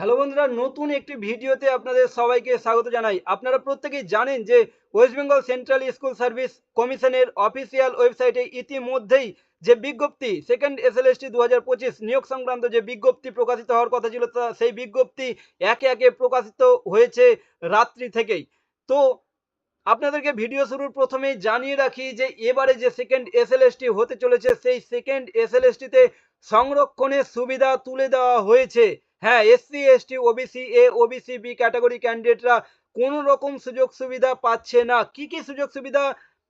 Hello বন্ধুরা, নতুন একটি ভিডিওতে আপনাদের সবাইকে স্বাগত জানাই। আপনারা প্রত্যেকেই জানেন যে West Bengal central school service কমিশনের অফিসিয়াল ওয়েবসাইটে ইতিমধ্যেই যে বিজ্ঞপ্তি second S L S T দু নিয়োগ সংক্রান্ত যে বিজ্ঞপ্তি প্রকাশিত হওয়ার কথা ছিল, তা সেই বিজ্ঞপ্তি একে একে প্রকাশিত হয়েছে রাত্রি থেকেই। তো আপনাদেরকে ভিডিও শুরুর প্রথমেই জানিয়ে রাখি যে এবারে যে সেকেন্ড এস হতে চলেছে, সেই সেকেন্ড এস সংরক্ষণের সুবিধা তুলে দেওয়া হয়েছে। হ্যাঁ SC, ST, OBC, A, OBC, B category ক্যান্ডিডেটরা কোনো রকম সুযোগ সুবিধা পাচ্ছে না। কি কি সুযোগ সুবিধা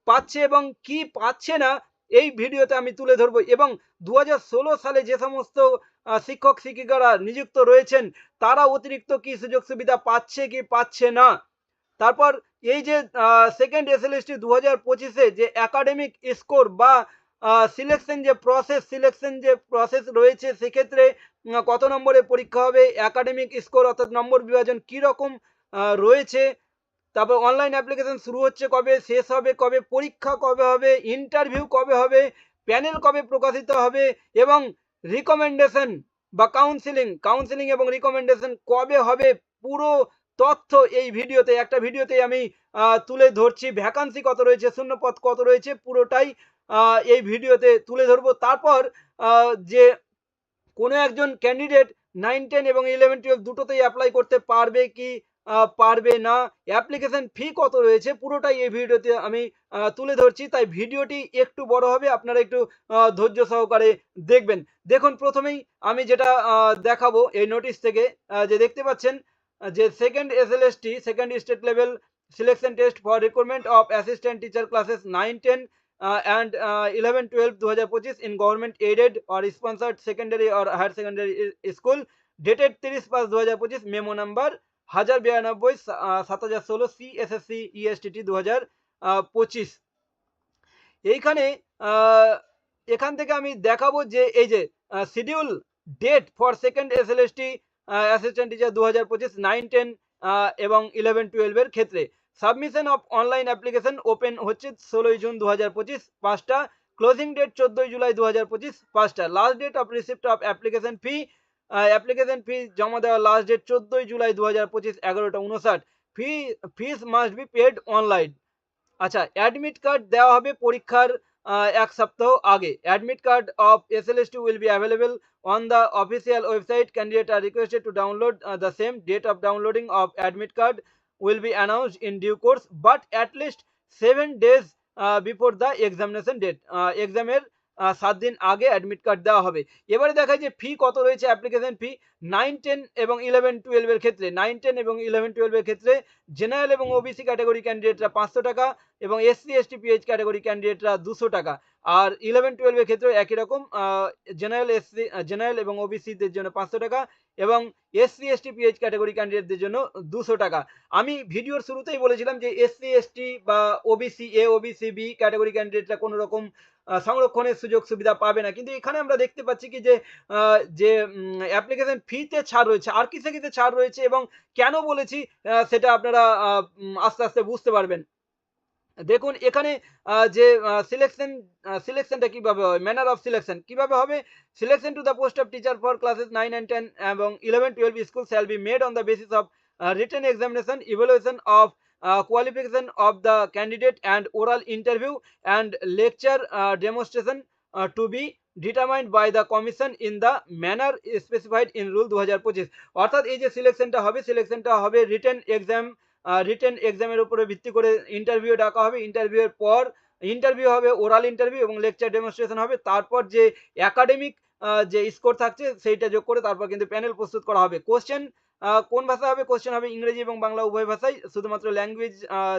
পাচ্ছে এবং কি পাচ্ছে না, এই ভিডিওতে আমি তুলে ধরবো এবং দু হাজার ষোলো সালে যে সমস্ত শিক্ষক, শিক্ষিকারা নিযুক্ত রয়েছেন, তারা অতিরিক্ত কি সুযোগ সুবিধা পাচ্ছে কি পাচ্ছে না? তারপর এই যে second S L S T দু হাজার পঁচিশে যে একাডেমিক স্কোর বা সিলেকশন যে প্রসেস সিলেকশন যে প্রসেস রয়েছে, সেক্ষেত্রে কত নম্বরে পরীক্ষা হবে একাডেমিক স্কোর অর্থাৎ নম্বর বিভাজন কী রকম রয়েছে, তারপর অনলাইন অ্যাপ্লিকেশন শুরু হচ্ছে কবে, শেষ হবে কবে, পরীক্ষা কবে হবে ইন্টারভিউ কবে হবে প্যানেল কবে প্রকাশিত হবে এবং রিকমেন্ডেশন বা কাউন্সিলিং কাউন্সিলিং এবং রিকমেন্ডেশন কবে হবে, পুরো তথ্য এই ভিডিওতে, একটা ভিডিওতে আমি তুলে ধরছি। ভ্যাকান্সি কত রয়েছে, শূন্যপদ কত রয়েছে, পুরোটাই এই ভিডিওতে তুলে ধরবো। তারপর যে কোনো একজন ক্যান্ডিডেট নাইন টেন এবং ইলেভেন টুয়েলভ দুটোতেই অ্যাপ্লাই করতে পারবে কি পারবে না? অ্যাপ্লিকেশন ফি কত রয়েছে? পুরোটাই এই ভিডিওতে আমি তুলে ধরছি। তাই ভিডিওটি একটু বড় হবে, আপনারা একটু ধৈর্য সহকারে দেখবেন। দেখুন, প্রথমেই আমি যেটা দেখাবো এই নোটিশ থেকে যে দেখতে পাচ্ছেন, যে second S L S T second state level selection test for recruitment of assistant teacher classes nine ten uh, and uh, 11 12 2025 in government or or sponsored secondary or higher secondary i- school. Dated 30 পাঁচ 2025 memo number হাজার বিরানব্বই সাত হাজার ষোলো C S S CSSC ESTT দু হাজার পঁচিশ। এইখানে এখান থেকে আমি দেখাবো যে এই যে schedule date for second S L S T assistant teacher দু হাজার পঁচিশ নাইন টেন এবং ইলেভেন টুয়েলভের ক্ষেত্রে। Submission of online application open হচ্ছে ষোলোই জুন দু হাজার পঁচিশ, পাঁচটা। ক্লোজিং ডেট চোদ্দোই জুলাই দু হাজার পঁচিশ, পাঁচটা। Last date of receipt of application fee application fee জমা দেওয়ার লাস্ট ডেট চোদ্দোই জুলাই দু হাজার পঁচিশ, এগারোটা উনষাট। Fee fees must be paid online আচ্ছা অ্যাডমিট কার্ড দেওয়া হবে পরীক্ষার এক সপ্তাহ আগে। Admit card of S L S T will be available on the official website candidate are requested to download the same date of downloading of admit card will be announced in due course but at least seven days uh, before the examination date. Uh, exam এক্সামের সাত দিন আগে admit card দেওয়া হবে। এবারে দেখা যায় fee কত রয়েছে অ্যাপ্লিকেশন ফি নাইন টেন এবং ইলেভেন টুয়েলভের ক্ষেত্রে। নাইন টেন এবং ইলেভেন টুয়েলভের ক্ষেত্রে জেনারেল এবং ওবিসি ক্যাটাগরি ক্যান্ডিডেটরা পাঁচশো টাকা এবং এসসি এসটি পিএইচ ক্যাটাগরি ক্যান্ডিডেটরা দুশো টাকা। আর ইলেভেন টুয়েলভের ক্ষেত্রে একই রকম জেনারেল এসসি জেনারেল এবং ওবিসিদের জন্য পাঁচশো টাকা। এবং এসসি এসটি পিএইচ ক্যাটাগরি ক্যান্ডিডেটদের জন্য দুশো টাকা। আমি ভিডিওর শুরুতেই বলেছিলাম যে এসসি এসটি বা OBC A OBC B category ক্যান্ডিডেটরা কোনো রকম সংরক্ষণের সুযোগ সুবিধা পাবে না। কিন্তু এখানে আমরা দেখতে পাচ্ছি কি যে যে অ্যাপ্লিকেশন ফিতে ছাড় রয়েছে, আর কিসে কিসে ছাড় রয়েছে এবং কেন বলেছি সেটা আপনারা আস্তে আস্তে বুঝতে পারবেন। দেখুন এখানে যে সিলেকশন সিলেকশনটা কীভাবে হবে ম্যানার অফ সিলেকশন কীভাবে হবে? Selection to the post of teacher for classes nine and ten এবং eleven twelve school shall be made on the basis of written examination evaluation of qualification of the candidate and oral interview and lecture uh, to be to by the commission in the manner specified in rule দু rule 2025 অর্থাৎ এই যে সিলেকশনটা হবে সিলেকশনটা হবে written exam written এক্সামের উপরে ভিত্তি করে ইন্টারভিউ ডাকা হবে। ইন্টারভিউয়ের পর ইন্টারভিউ হবে ওরাল ইন্টারভিউ এবং লেকচার ডেমনস্ট্রেশন হবে। তারপর যে একাডেমিক যে স্কোর থাকছে সেইটা যোগ করে তারপর কিন্তু প্যানেল প্রস্তুত করা হবে। কোশ্চেন কোন ভাষা হবে? কোশ্চেন হবে ইংরেজি এবং বাংলা উভয় ভাষায়। শুধুমাত্র ল্যাঙ্গুয়েজ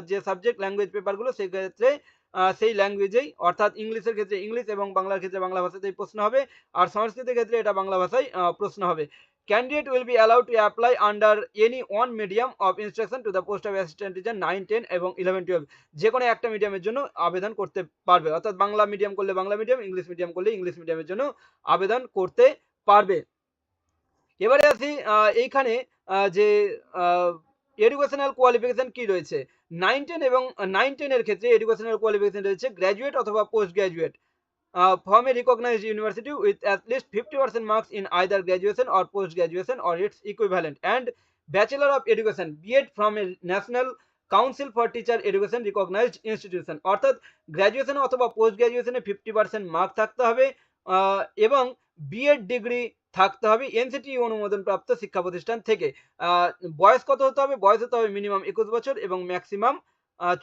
যে সাবজেক্ট ল্যাঙ্গুয়েজ পেপারগুলো সেক্ষেত্রে আহ, সেই ল্যাঙ্গুয়েজেই অর্থাৎ ইংলিশের ক্ষেত্রে ইংলিশ এবং বাংলার ক্ষেত্রে বাংলা ভাষাতেই প্রশ্ন হবে। আর সংস্কৃতের ক্ষেত্রে এটা বাংলা ভাষায় প্রশ্ন হবে। Candidate will be allowed to apply under any one medium of instruction to the post of assistant teacher nine ten এবং ইলেভেন টুয়েলভ যে কোনো একটা মিডিয়ামের জন্য আবেদন করতে পারবে। অর্থাৎ বাংলা মিডিয়াম করলে বাংলা মিডিয়াম ইংলিশ মিডিয়াম করলে ইংলিশ মিডিয়ামের জন্য আবেদন করতে পারবে। এবারে আসি এইখানে যে এডুকেশনাল কোয়ালিফিকেশন কি রয়েছে? নাইন টেন এবং নাইন টেনের ক্ষেত্রে এডুকেশনাল কোয়ালিফিকেশন রয়েছে গ্র্যাজুয়েট অথবা post graduate uh, from a recognized university with at least 50% marks in either graduation or post graduation or its equivalent. And bachelor of education B.Ed from a national council for teacher education recognised institution অর্থাৎ গ্র্যাজুয়েশনে অথবা post গ্র্যাজুয়েশনে fifty percent mark থাকতে হবে। আহ, এবং B Ed degree থাকতে হবে NCT অনুমোদনপ্রাপ্ত শিক্ষা প্রতিষ্ঠান থেকে বয়স কত হতে হবে? বয়স হতে হবে মিনিমাম একুশ বছর এবং ম্যাক্সিমাম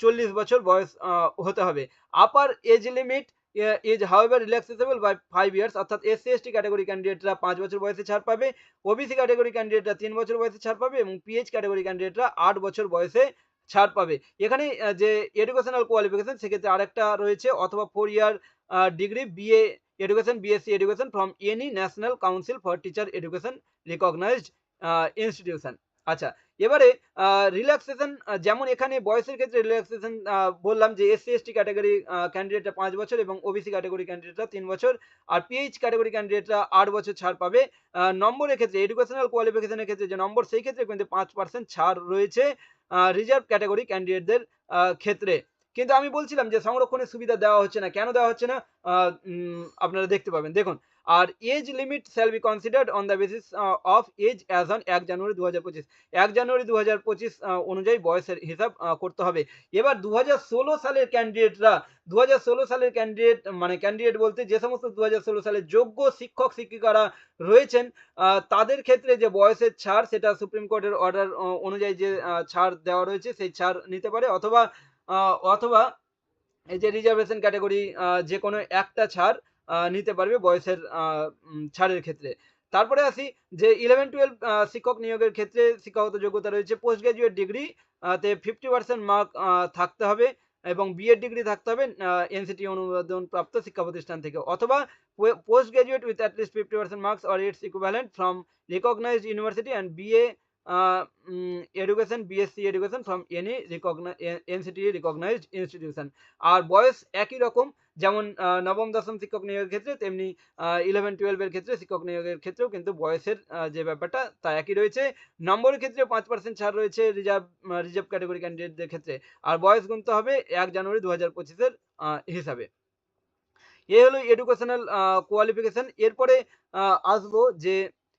চল্লিশ বছর বয়স হতে হবে। Upper age limit is however relaxable by five years অর্থাৎ এসসি এসটি ক্যাটাগরি ক্যান্ডিডেটরা পাঁচ বছর বয়সে ছাড় পাবে ওবিসি ক্যাটাগরি ক্যান্ডিডেটরা তিন বছর বয়সে ছাড় পাবে এবং পিএইচ ক্যাটাগরি ক্যান্ডিডেটরা আট বছর বয়সে ছাড় পাবে। এখানে যে এডুকেশনাল কোয়ালিফিকেশন সেক্ষেত্রে আরেকটা রয়েছে, অথবা four year degree BA education BSc education from any national council for teacher education recognised institution আচ্ছা এবারে রিল্যাক্সেশন যেমন এখানে বয়সের ক্ষেত্রে রিল্যাক্সেশন বললাম যে এসসি এসটি ক্যাটাগরি ক্যান্ডিডেটরা পাঁচ বছর এবং ওবিসি ক্যাটাগরি ক্যান্ডিডেটরা তিন বছর। আর পিএইচ ক্যাটাগরি ক্যান্ডিডেটরা আট বছর ছাড় পাবে। নম্বরের ক্ষেত্রে এডুকেশনাল কোয়ালিফিকেশনের ক্ষেত্রে যে নম্বর, সেই ক্ষেত্রে কিন্তু পাঁচ পার্সেন্ট ছাড় রয়েছে রিজার্ভ ক্যাটাগরি ক্যান্ডিডেটদের ক্ষেত্রে। কিন্তু আমি বলছিলাম যে সংরক্ষণের সুবিধা দেওয়া হচ্ছে না। কেন দেওয়া হচ্ছে না? আপনারা দেখতে পাবেন। দেখুন আর age limit shall be considered on the basis of age as on এক জানুয়ারি দু হাজার পঁচিশ। এক জানুয়ারি দু হাজার পঁচিশ অনুযায়ী বয়সের হিসাব করতে হবে। এবার দু হাজার ষোলো সালের ক্যান্ডিডেটরা দু হাজার ষোলো সালের ক্যান্ডিডেট মানে ক্যান্ডিডেট বলতে যে সমস্ত দু হাজার ষোলো সালের যোগ্য শিক্ষক, শিক্ষিকারা রয়েছেন তাদের ক্ষেত্রে যে বয়সের ছাড়, সেটা সুপ্রিম কোর্টের অর্ডার অনুযায়ী যে ছাড় দেওয়া রয়েছে, সেই ছাড় নিতে পারে। অথবা অথবা এই যে রিজার্ভেশন ক্যাটাগরি যে কোনো একটা ছাড় নিতে পারবে বয়সের ছাড়ের ক্ষেত্রে। তারপরে আসি যে ইলেভেন টুয়েলভ শিক্ষক নিয়োগের ক্ষেত্রে শিক্ষাগত যোগ্যতা রয়েছে। পোস্ট গ্রাজুয়েট ডিগ্রি তে ফিফটি পার্সেন্ট মার্ক থাকতে হবে এবং বিএড ডিগ্রি থাকতে হবে এনসিটি অনুমোদন প্রাপ্ত শিক্ষা প্রতিষ্ঠান থেকে। অথবা post graduate with at least fifty percent marks or its equivalent from recognised university and BA education BSc education from any recognise NCT recognised institution আর বয়স একই রকম, যেমন নবম, দশম শিক্ষক নিয়োগের ক্ষেত্রে, তেমনি ইলেভেন টুয়েলভের ক্ষেত্রে শিক্ষক নিয়োগের ক্ষেত্রেও কিন্তু বয়সের যে ব্যাপারটা, তা একই রয়েছে। নম্বরের ক্ষেত্রে পাঁচ পার্সেন্ট ছাড় রয়েছে রিজার্ভ রিজার্ভ ক্যাটাগরি ক্যান্ডিডেটদের ক্ষেত্রে। আর বয়স গুনতে হবে এক জানুয়ারি দু হাজার পঁচিশের হিসাবে। এ হলো এডুকেশনাল কোয়ালিফিকেশন এরপরে আসব যে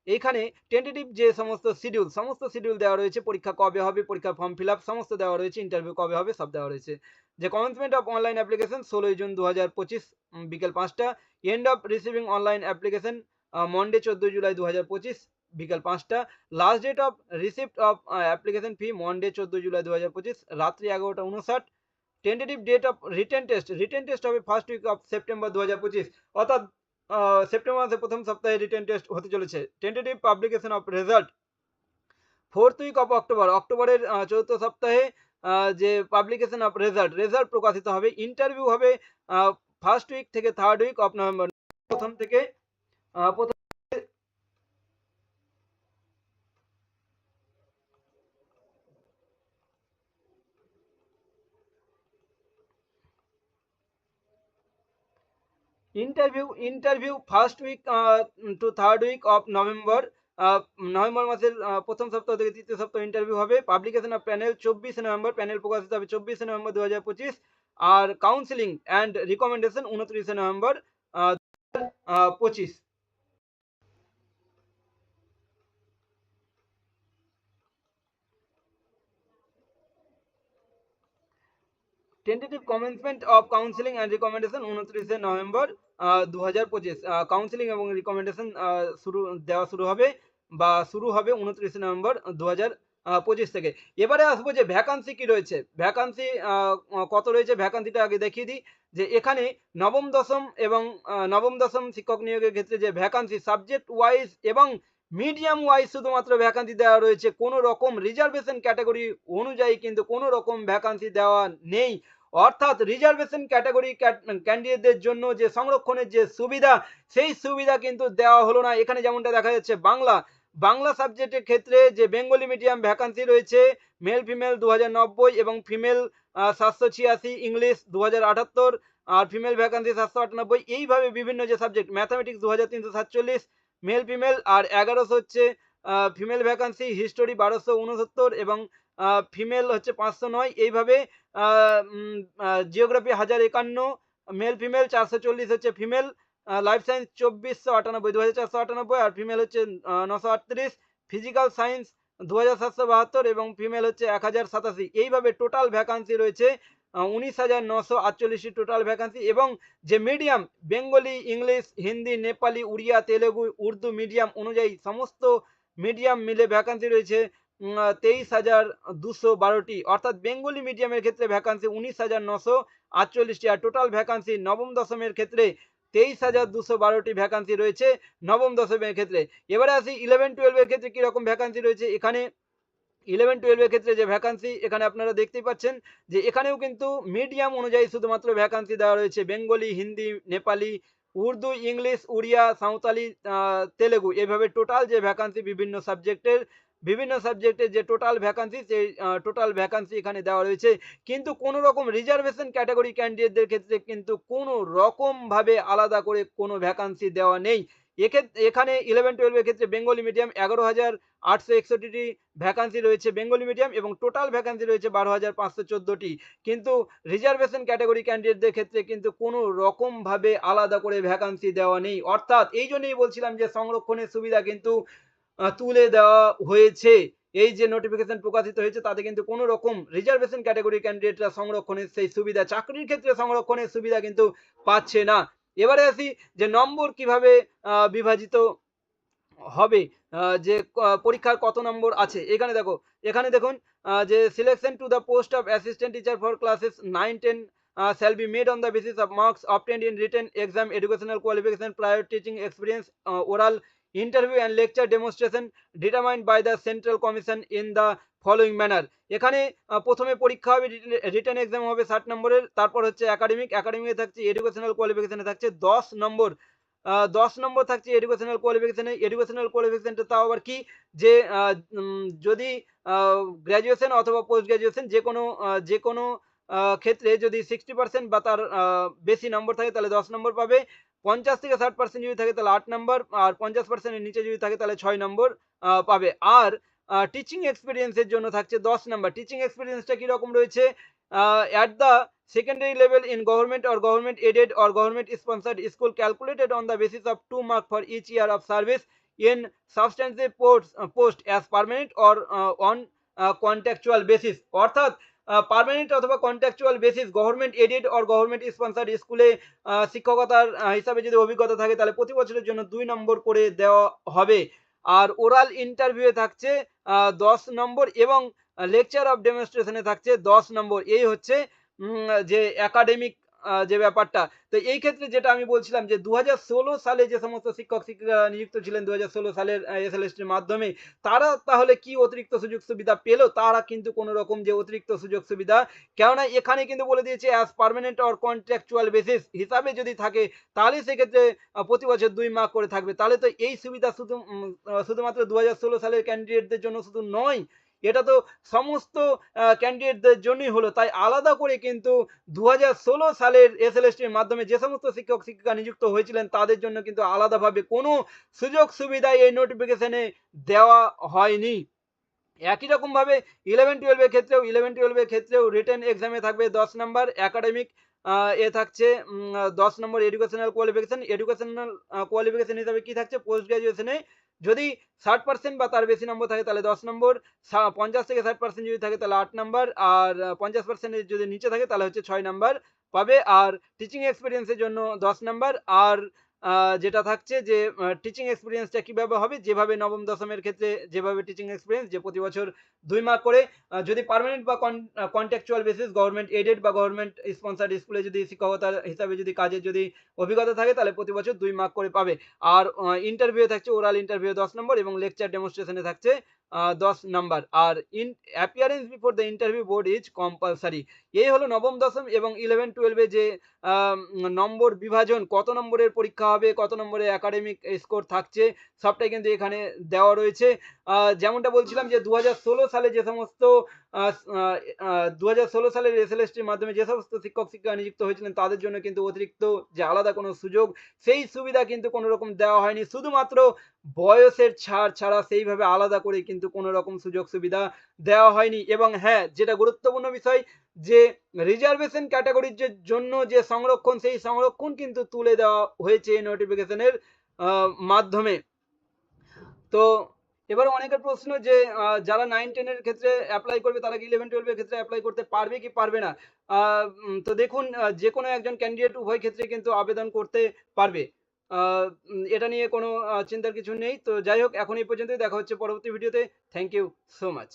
এইখানে টেন্টেটিভ যে সমস্ত শিডিউল সমস্ত শিডিউল দেওয়া রয়েছে, পরীক্ষা কবে হবে, পরীক্ষার ফর্ম ফিল আপ সমস্ত দেওয়া রয়েছে ইন্টারভিউ কবে হবে, সব দেওয়া রয়েছে। যে কমেন্সমেন্ট অফ অনলাইন অ্যাপ্লিকেশন ষোলোই জুন দু হাজার পঁচিশ বিকেল পাঁচটা। End of receiving online application Monday চোদ্দোই জুলাই দু বিকাল পাঁচটা। Last date of receipt of application fee Monday চোদ্দোই জুলাই দু হাজার পঁচিশ, রাত্রি এগারোটা উনষাট tentative date of written test written test হবে ফার্স্ট উইক অফ সেপ্টেম্বর দু হাজার পঁচিশ, অর্থাৎ সেপ্টেম্বর মাসের প্রথম সপ্তাহে রিটেন টেস্ট হতে চলেছে। Tentative publication of result fourth week of October অক্টোবরের চতুর্থ সপ্তাহে যে পাবলিকেশন অফ রেজাল্ট রেজাল্ট প্রকাশিত হবে ইন্টারভিউ হবে ফার্স্ট উইক থেকে থার্ড উইক অফ নভেম্বর প্রথম থেকে প্রথম interview interview first week to third week of November November মাসের প্রথম সপ্তাহ থেকে তৃতীয় সপ্তাহ ইন্টারভিউ হবে। পাবলিকেশন অফ প্যানেল চব্বিশে নভেম্বর প্যানেল প্রকাশিত হবে চব্বিশে নভেম্বর দু হাজার পঁচিশ। আর কাউন্সিলিং অ্যান্ড রিকমেন্ডেশন উনত্রিশে নভেম্বর পঁচিশ। Tentative commencement of counselling and recommendation উনত্রিশে নভেম্বর দু হাজার পঁচিশ। কাউন্সিলিং এবং রিকমেন্ডেশন শুরু, দেওয়া শুরু হবে বা শুরু হবে উনত্রিশে নভেম্বর দু হাজার পঁচিশ থেকে। এবারে আসব যে ভ্যাকান্সি কি রয়েছে। ভ্যাকান্সি কত রয়েছে? ভ্যাকান্সিটা আগে দেখিয়ে দিই যে এখানে নবম দশম এবং নবম দশম শিক্ষক নিয়োগের ক্ষেত্রে যে ভ্যাকান্সি সাবজেক্ট ওয়াইজ এবং মিডিয়াম ওয়াইজ শুধুমাত্র ভ্যাকান্সি দেওয়া রয়েছে। কোনো রকম রিজার্ভেশন ক্যাটাগরি অনুযায়ী কিন্তু কোনো রকম ভ্যাকান্সি দেওয়া নেই। অর্থাৎ রিজার্ভেশন ক্যাটাগরি ক্যান্ডিডেটদের জন্য যে সংরক্ষণের যে সুবিধা, সেই সুবিধা কিন্তু দেওয়া হলো না। এখানে যেমনটা দেখা যাচ্ছে, বাংলা বাংলা সাবজেক্টের ক্ষেত্রে যে বেঙ্গলি মিডিয়াম ভ্যাকান্সি রয়েছে মেল ফিমেল দু হাজার নব্বই এবং ফিমেল সাতশো ছিয়াশি, ইংলিশ দু আর ফিমেল ভ্যাকান্সি সাতশো আটানব্বই। এইভাবে বিভিন্ন যে সাবজেক্ট ম্যাথামেটিক্স দু হাজার তিনশো সাতচল্লিশ মেল ফিমেল আর এগারোশো হচ্ছে ফিমেল ভ্যাকান্সি হিস্টোরি বারোশো উনসত্তর এবং ফিমেল হচ্ছে পাঁচশো নয়। এইভাবে জিওগ্রাফি হাজার একান্ন মেল ফিমেল চারশো চল্লিশ হচ্ছে ফিমেল লাইফ সায়েন্স চব্বিশশো আটানব্বই দু হাজার চারশো আটানব্বই, আর ফিমেল হচ্ছে নশো আটত্রিশ ফিজিক্যাল সায়েন্স দু হাজার সাতশো বাহাত্তর এবং ফিমেল হচ্ছে এক হাজার সাতাশি। এইভাবে টোটাল ভ্যাকান্সি রয়েছে উনিশ হাজার নশো আটচল্লিশটি টোটাল ভ্যাকান্সি এবং যে medium Bengali English Hindi Nepali Odia, Telugu, Urdu medium অনুযায়ী সমস্ত মিডিয়াম মিলে ভ্যাকান্সি রয়েছে তেইশ হাজার দুশো বারোটি অর্থাৎ বেঙ্গলি মিডিয়ামের ক্ষেত্রে ভ্যাকান্সি উনিশ হাজার নশো আটচল্লিশটি আর টোটাল ভ্যাকান্সি নবম দশমের ক্ষেত্রে তেইশ হাজার দুশো বারোটি ভ্যাকান্সি রয়েছে, নবম দশমের ক্ষেত্রে। এবারে আসি ইলেভেন টুয়েলভের ক্ষেত্রে কীরকম ভ্যাকান্সি রয়েছে? এখানে ইলেভেন টুয়েলভের ক্ষেত্রে যে ভ্যাকান্সি এখানে আপনারা দেখতেই পাচ্ছেন যে এখানেও কিন্তু মিডিয়াম অনুযায়ী শুধুমাত্র ভ্যাকান্সি দেওয়া রয়েছে। Bengali, Hindi, Nepali, Urdu, English, Odia, Santali Telugu. এভাবে টোটাল যে ভ্যাকান্সি বিভিন্ন সাবজেক্টের বিভিন্ন সাবজেক্টের যে টোটাল ভ্যাকান্সি সেই টোটাল ভ্যাকান্সি এখানে দেওয়া রয়েছে। কিন্তু কোনো রকম রিজার্ভেশন ক্যাটাগরি ক্যান্ডিডেটদের ক্ষেত্রে কিন্তু কোনো রকমভাবে আলাদা করে কোনো ভ্যাকান্সি দেওয়া নেই। এখানে ইলেভেন টুয়েলভের ক্ষেত্রে বেঙ্গলি মিডিয়াম এগারো হাজার আটশো একষট্টিটি ভ্যাকান্সি রয়েছে বেঙ্গলি মিডিয়াম এবং টোটাল ভ্যাকান্সি রয়েছে বারো হাজার পাঁচশো চোদ্দোটি। কিন্তু রিজার্ভেশন ক্যাটাগরি ক্যান্ডিডেটদের ক্ষেত্রে কিন্তু কোনো রকমভাবে আলাদা করে ভ্যাকান্সি দেওয়া নেই। অর্থাৎ এই জন্যই বলছিলাম যে সংরক্ষণের সুবিধা কিন্তু তুলে দেওয়া হয়েছে। এই যে নোটিফিকেশন প্রকাশিত হয়েছে, তাতে কিন্তু কোনো রকম রিজার্ভেশন ক্যাটাগরি ক্যান্ডিডেটরা সংরক্ষণের সেই সুবিধা, চাকরির ক্ষেত্রে সংরক্ষণের সুবিধা কিন্তু পাচ্ছে না। এবারে আসি যে নম্বর কীভাবে বিভাজিত হবে যে পরীক্ষার কত নম্বর আছে, এখানে দেখো, এখানে দেখুন যে selection to the post of assistant teacher for classes nine ten shall be made on the basis of marks obtained in written exam educational qualification prior teaching experience oral interview and lecture demonstration determined by the central commission in the following manner এখানে প্রথমে পরীক্ষা হবে return exam হবে ষাট নম্বরের, তারপর হচ্ছে academic একাডেমিকে থাকছে এডুকেশনাল কোয়ালিফিকেশনে থাকছে দশ নম্বর। দশ নম্বর থাকছে এডুকেশনাল কোয়ালিফিকেশনে এডুকেশনাল কোয়ালিফিকেশনটা তাও আবার কি? যে যদি গ্র্যাজুয়েশন অথবা পোস্ট গ্র্যাজুয়েশন যে কোনো যে কোনো ক্ষেত্রে যদি সিক্সটি পার্সেন্ট বা তার বেশি নম্বর থাকে, তাহলে দশ নম্বর পাবে। পঞ্চাশ থেকে ষাট পার্সেন্ট যদি থাকে তাহলে আট নম্বর আর পঞ্চাশ পার্সেন্টের নিচে যদি থাকে তাহলে ছয় নম্বর পাবে। আর টিচিং এক্সপিরিয়েন্সের জন্য থাকছে দশ নম্বর টিচিং এক্সপিরিয়েন্সটা কীরকম রয়েছে? At the secondary level in government or government aided or government sponsored school calculated on the basis of two mark for each year of service in substantive post as permanent or on contractual basis অর্থাৎ permanent অথবা contractual basis government aided or government sponsored স্কুলে শিক্ষকতার হিসাবে যদি অভিজ্ঞতা থাকে, তাহলে প্রতি বছরের জন্য দুই নম্বর করে দেওয়া হবে। আর ওরাল ইন্টারভিউয়ে থাকছে দশ নম্বর এবং লেকচার অফ ডেমনস্ট্রেশনে থাকছে দশ নম্বর। এই হচ্ছে যে একাডেমিক যে ব্যাপারটা। তো এই ক্ষেত্রে যেটা আমি বলছিলাম যে দু হাজার ষোলো সালে যে সমস্ত শিক্ষক, শিক্ষিকা নিযুক্ত ছিলেন দু হাজার ষোলো সালের এসএলএসটির মাধ্যমে, তারা তাহলে কি অতিরিক্ত সুযোগ সুবিধা পেল? তারা কিন্তু কোনো রকম যে অতিরিক্ত সুযোগ সুবিধা, কেননা এখানে কিন্তু বলে দিয়েছে as permanent or contractual basis হিসাবে যদি থাকে, তাহলে সেক্ষেত্রে প্রতি বছর দুই মার্ক করে থাকবে। তাহলে তো এই সুবিধা শুধু শুধুমাত্র দু হাজার ষোলো সালের ক্যান্ডিডেটদের জন্য শুধু নয় এটা তো সমস্ত ক্যান্ডিডেটদের জন্যই হলো। তাই আলাদা করে কিন্তু দু হাজার ষোলো সালের এসএলএসটির মাধ্যমে যে সমস্ত শিক্ষক, শিক্ষিকা নিযুক্ত হয়েছিলেন, তাদের জন্য কিন্তু আলাদাভাবে কোনো সুযোগ সুবিধা এই নোটিফিকেশনে দেওয়া হয়নি। একই রকম ভাবে ইলেভেন টুয়েলভের ক্ষেত্রেও ইলেভেন টুয়েলভের ক্ষেত্রেও রিটেন এক্সামে থাকবে দশ নম্বর একাডেমিক এ থাকছে দশ নম্বর এডুকেশনাল কোয়ালিফিকেশন এডুকেশনাল কোয়ালিফিকেশন হিসাবে কি থাকছে? পোস্ট গ্রাজুয়েশনে যদি ষাট পার্সেন্ট বা তার বেশি নম্বর থাকে, তাহলে দশ নম্বর পঞ্চাশ থেকে ষাট পার্সেন্ট যদি থাকে, তাহলে আট নম্বর আর পঞ্চাশ পার্সেন্টের যদি নিচে থাকে, তাহলে হচ্ছে ছয় নম্বর পাবে, আর টিচিং এক্সপিরিয়েন্সের জন্য দশ নম্বর আর যেটা থাকছে যে টিচিং এক্সপিরিয়েন্সটা কীভাবে হবে? যেভাবে নবম, দশমের ক্ষেত্রে যেভাবে টিচিং এক্সপিরিয়েন্স যে প্রতি বছর দুই মার্ক করে যদি পার্মানেন্ট বা কন্ট্রাকচুয়াল বেসিস গভর্নমেন্ট এডেড বা গভর্নমেন্ট স্পন্সার্ড স্কুলে যদি শিক্ষকতার হিসাবে যদি কাজের যদি অভিজ্ঞতা থাকে, তাহলে প্রতি বছর দুই মার্ক করে পাবে। আর ইন্টারভিউ থাকছে ওরাল ইন্টারভিউ দশ নম্বর এবং লেকচার ডেমনস্ট্রেশনে থাকছে দশ number. R in appearance before the interview board is compulsory এই হলো নবম, দশম এবং ইলেভেন টুয়েলভে যে নম্বর বিভাজন, কত নম্বরের পরীক্ষা হবে, কত নম্বরের একাডেমিক স্কোর থাকছে, সবটাই কিন্তু এখানে দেওয়া রয়েছে। যেমনটা বলছিলাম যে দু হাজার ষোলো সালে যে সমস্ত দু হাজার ষোলো সালের এসএলএসটির মাধ্যমে যে সমস্ত শিক্ষক শিক্ষিকা নিযুক্ত হয়েছিলেন, তাদের জন্য কিন্তু অতিরিক্ত যে আলাদা কোনো সুযোগ, সেই সুবিধা কিন্তু কোনো রকম দেওয়া হয়নি। শুধুমাত্র বয়সের ছাড় ছাড়া সেইভাবে আলাদা করে কিন্তু কোনো রকম সুযোগ সুবিধা দেওয়া হয়নি। এবং হ্যাঁ যেটা গুরুত্বপূর্ণ বিষয়, যে রিজার্ভেশন ক্যাটাগরির যে জন্য যে সংরক্ষণ, সেই সংরক্ষণ কিন্তু তুলে দেওয়া হয়েছে এই নোটিফিকেশনের মাধ্যমে। তো এবার অনেকের প্রশ্ন যে যারা নাইন টেনের ক্ষেত্রে অ্যাপ্লাই করবে, তারা কি ইলেভেন টুয়েলভের ক্ষেত্রে অ্যাপ্লাই করতে পারবে কি পারবে না? তো দেখুন যে কোনো একজন ক্যান্ডিডেট উভয় ক্ষেত্রে কিন্তু আবেদন করতে পারবে। এটা নিয়ে কোনো চিন্তার কিছু নেই। তো যাই হোক, এখন এই পর্যন্তই। দেখা হচ্ছে পরবর্তী ভিডিওতে থ্যাংক ইউ সো মাচ